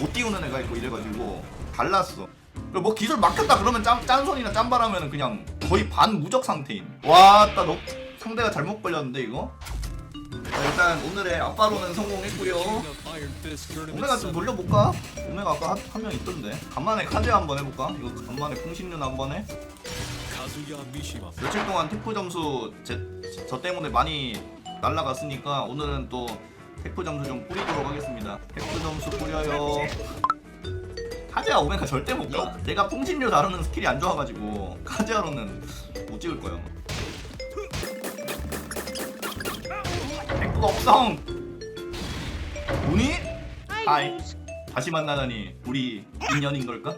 못 띄우는 애가 있고 이래가지고 달랐어. 그리고 뭐 기술 막혔다 그러면 짠, 짠손이나 짠바라면 그냥 거의 반 무적 상태인. 와따 너 상대가 잘못 걸렸는데 이거? 자, 일단 오늘의 앞바로는 성공했고요. 오메가 좀 돌려볼까? 오메가 아까 한 명 있던데. 간만에 카드 한번 해볼까? 이거 간만에 풍신륜 한번 해. 며칠 동안 테프 점수 제, 저 때문에 많이 날라갔으니까 오늘은 또 테프 점수 좀 뿌리도록 하겠습니다. 테프 점수 뿌려요. 카지아 오메가 절대 못 가. 내가 풍신료 다루는 스킬이 안 좋아가지고 카지아로는 못 찍을 거야. 테프가 없성. 뭐니? 하이. 다시 만나다니 우리 인연인 걸까?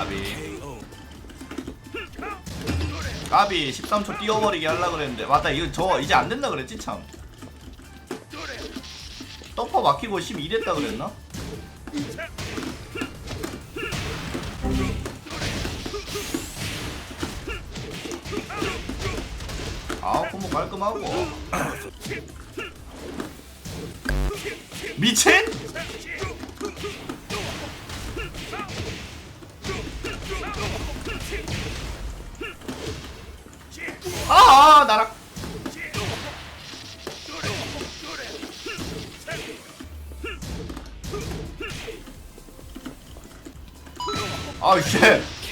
까비. 까비 13초 뛰어버리게 하려 그랬는데 맞다 이거 저 이제 안 된다 그랬지 참. 떡퍼 막히고 12 됐다 그랬나? 아 콤보 깔끔하고 미친?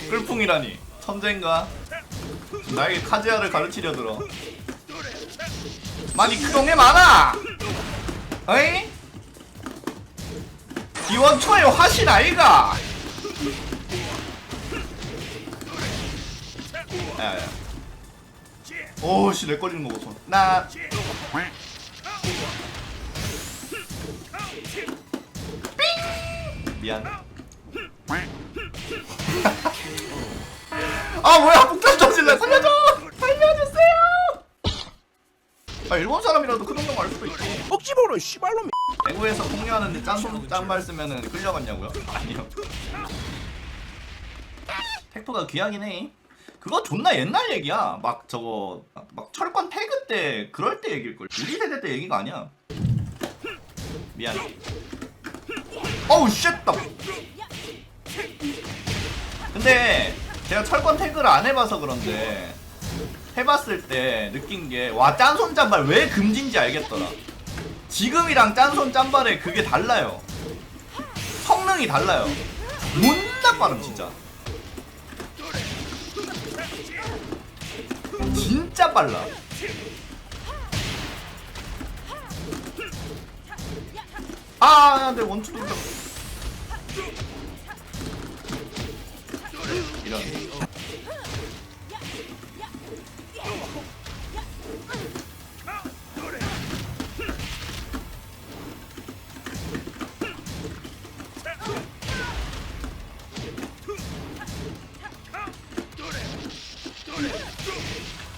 끌풍이라니. 천재인가? 나에게 카지아를 가르치려 들어. 많이 그 동네 많아! 어이? 기원초의 화신 아이가! 야야 오씨 내 걸리는 거 보소. 나. 삥! 미안 아 뭐야 폭탄 터질래 살려줘! 살려주세요! 아 일본 사람이라도 그 정도 말 수도 있지. 혹시 모르는 씨발놈 대구에서 폭류하는데 짠손 쓰면은 끌려갔냐고요? 아니요. 텍토가 귀하긴 해. 그거 존나 옛날 얘기야. 막 저거 막 철권 태그 때 그럴 때 얘기일걸. 우리 세대 때 얘기가 아니야. 미안 어우 쉣다 근데 제가 철권 태그를 안 해봐서 그런데 해봤을 때 느낀 게 와 짠손 짠발 왜 금지인지 알겠더라. 지금이랑 짠손 짠발의 그게 달라요. 성능이 달라요. 존나 빠름 진짜. 진짜 빨라. 아, 내 원투도. 이런.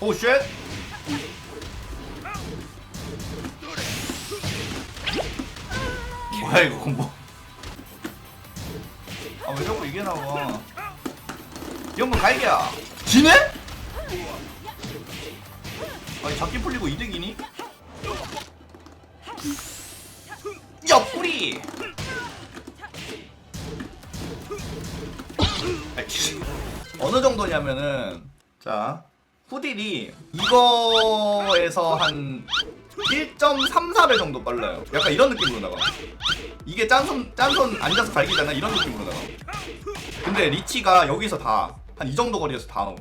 오 쉣. 뭐야 이거 공부. 아왜 자꾸 이게 나와? 이건 뭐 갈기야. 지네? 아니 잡기 풀리고 이득이니? 옆구리. 아이씨. 어느 정도냐면은 자 후딜이 이거에서 한 1.34배 정도 빨라요. 약간 이런 느낌으로 나가. 이게 짠손 짠손 앉아서 갈기잖아 이런 느낌으로 나가. 근데 리치가 여기서 다 한 이 정도 거리에서 다음.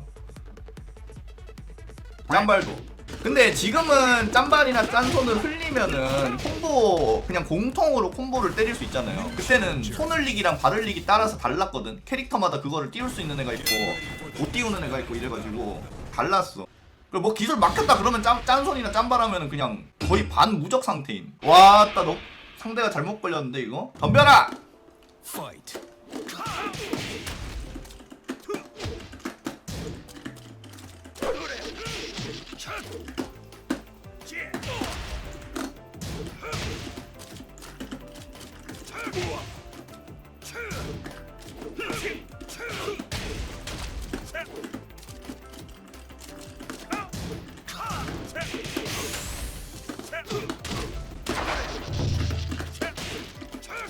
짠발도. 근데 지금은 짠발이나 짠손을 흘리면은 콤보 그냥 공통으로 콤보를 때릴 수 있잖아요. 그때는 손 흘리기랑 발 흘리기 따라서 달랐거든. 캐릭터마다 그거를 띄울 수 있는 애가 있고 못 띄우는 애가 있고 이래가지고 달랐어. 그리고 뭐 기술 막혔다 그러면 짠, 짠손이나 짠바라면 그냥 거의 반 무적 상태인. 와따 너 상대가 잘못 걸렸는데 이거? 덤벼라!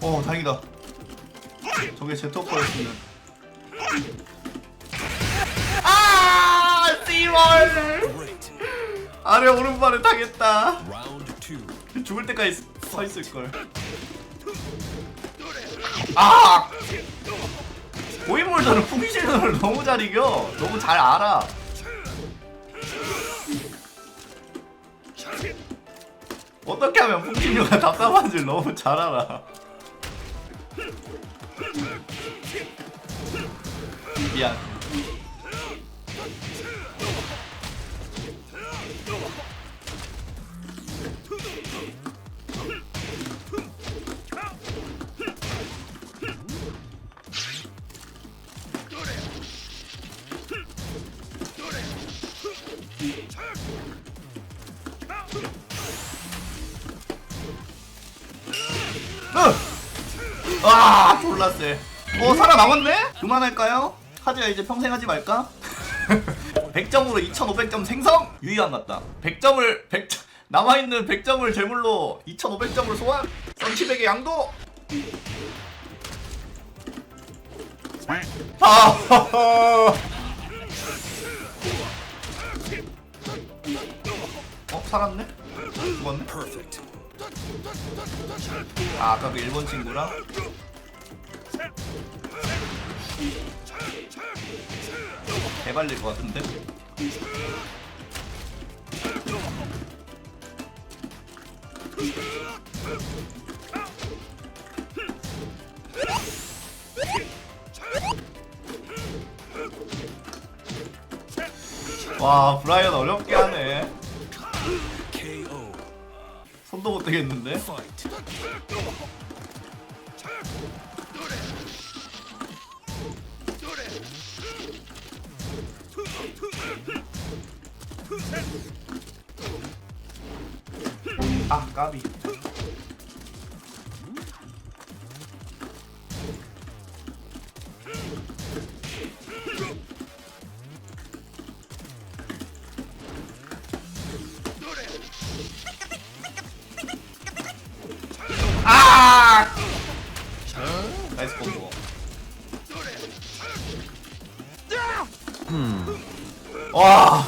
어 다행이다. 저게 제터퍼였으면. 아 씨발 아래 오른발에 당했다. 죽을 때까지 서 있을 걸. 아! 고인물들은 푸기실을 너무 잘 이겨. 너무 잘 알아. 어떻게 하면 푸기실가 답답한지 너무 잘 알아. 미안 으! 아 졸라 세. 어 살아남았네? 그만할까요? 하지야 이제 평생 하지 말까? 100점으로 2500점 생성! 유의안 났다 100점을 100 남아있는 100점을 제물로 2500점을 소환! 썬치백의 양도! 아 살았네? 죽었네? 아 아까 그 일본 친구랑? 개발릴 것 같은데? 와 브라이언 어렵게 하네 Fight. 아 까비 와.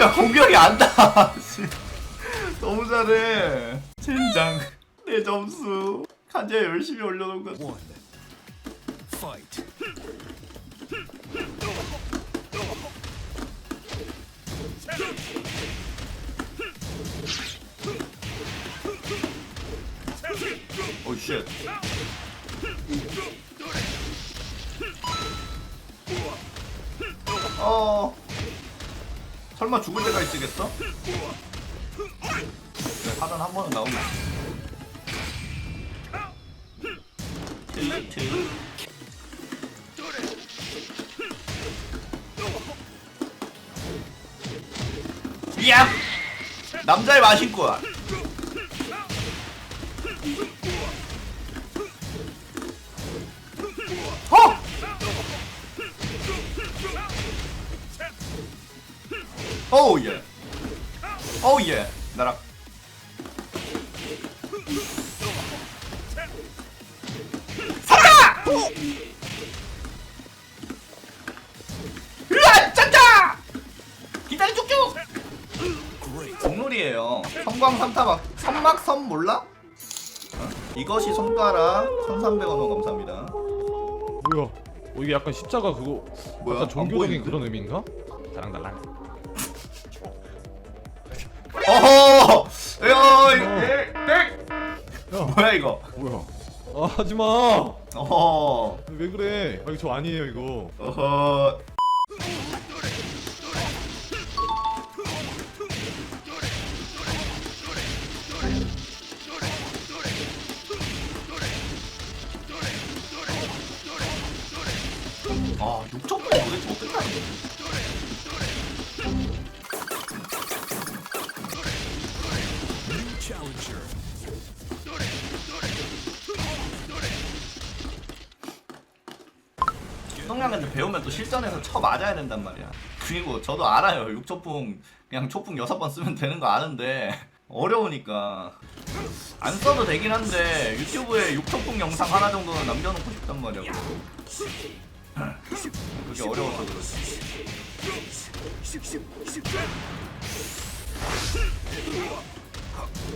야 공격이 안 닿아. 씨. 너무 잘해. 젠장. 내 점수. 간자 열심히 올려놓은 것. Fight. 오 쉣. 어. 설마 죽을 때까지 쓰겠어? 네, 하단 한 번은 나오겠지. 틸트. 야! 남자의 마신꾼. 오우 예. 오우 예. 나랑 살아! 으아! 짠짜! 기다려 쭉쭉! 공놀이에요. 성광 삼타박 선막선 몰라? 어? 이것이 손가락 1,300원 감사합니다. 뭐야? 어, 이게 약간 십자가 그거 뭐야? 약간 종교적인 보이는데? 그런 의미인가? 달랑달랑. 어허! 야, 이거 땡! 야, 뭐야 이거? 뭐야? 아 하지 마. 어허. 왜 그래? 아, 이거 저 아니에요 이거. 어허. 아, 6천 원 도대체 어떻게 하는 거야? challenger. 성량한테 배우면 또 실전에서 쳐 맞아야 된단 말이야. 그리고 저도 알아요. 6초풍 그냥 초풍 6번 쓰면 되는 거 아는데 어려우니까 안 써도 되긴 한데 유튜브에 6초풍 영상 하나 정도는 남겨놓고 싶단 말이야. 그게 어려워서 그렇지.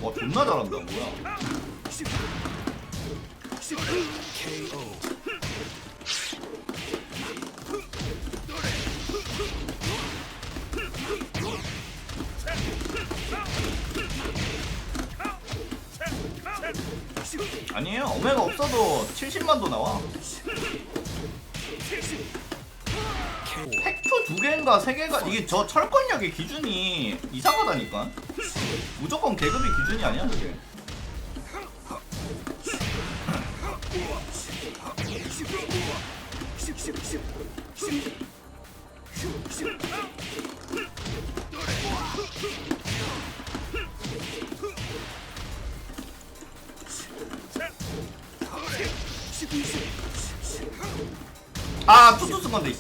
와 존나 잘한다 뭐야? 아니에요. 오메가 없어도 70만도 나와. 두 개인가 세 개가 이게 저 철권력의 기준이 이상하다니까. 무조건 계급이 기준이 아니야 그게. 아 투투 쓴 건데.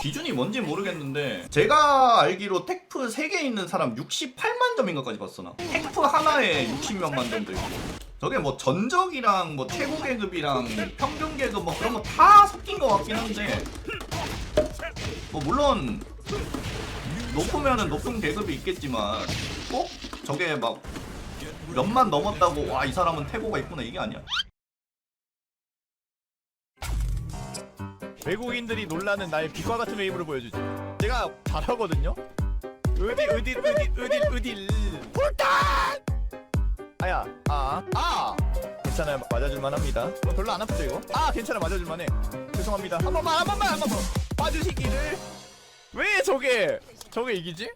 기준이 뭔지 모르겠는데 제가 알기로 텍프 3개 있는 사람 68만 점인가까지 봤어 나. 텍프 하나에 60몇만 점도 있고. 저게 뭐 전적이랑 뭐 최고 계급이랑 평균 계급 뭐 그런 거 다 섞인 것 같긴 한데 뭐 물론 높으면은 높은 계급이 있겠지만 꼭 저게 막 몇만 넘었다고 와 이 사람은 태고가 있구나 이게 아니야. 외국인들이 놀라는 나의 빛과 같은 웨이브를 보여주지. 제가 잘하거든요. 으딜 으딜 으딜 으딜 으딜. 홀탄! 아야, 아, 아. 괜찮아요, 맞아줄만 합니다. 어, 별로 안 아프죠 이거? 아, 괜찮아, 맞아줄만해. 죄송합니다. 한 번만, 한 번만, 한 번만 봐주시기를. 왜 저게, 저게 이기지?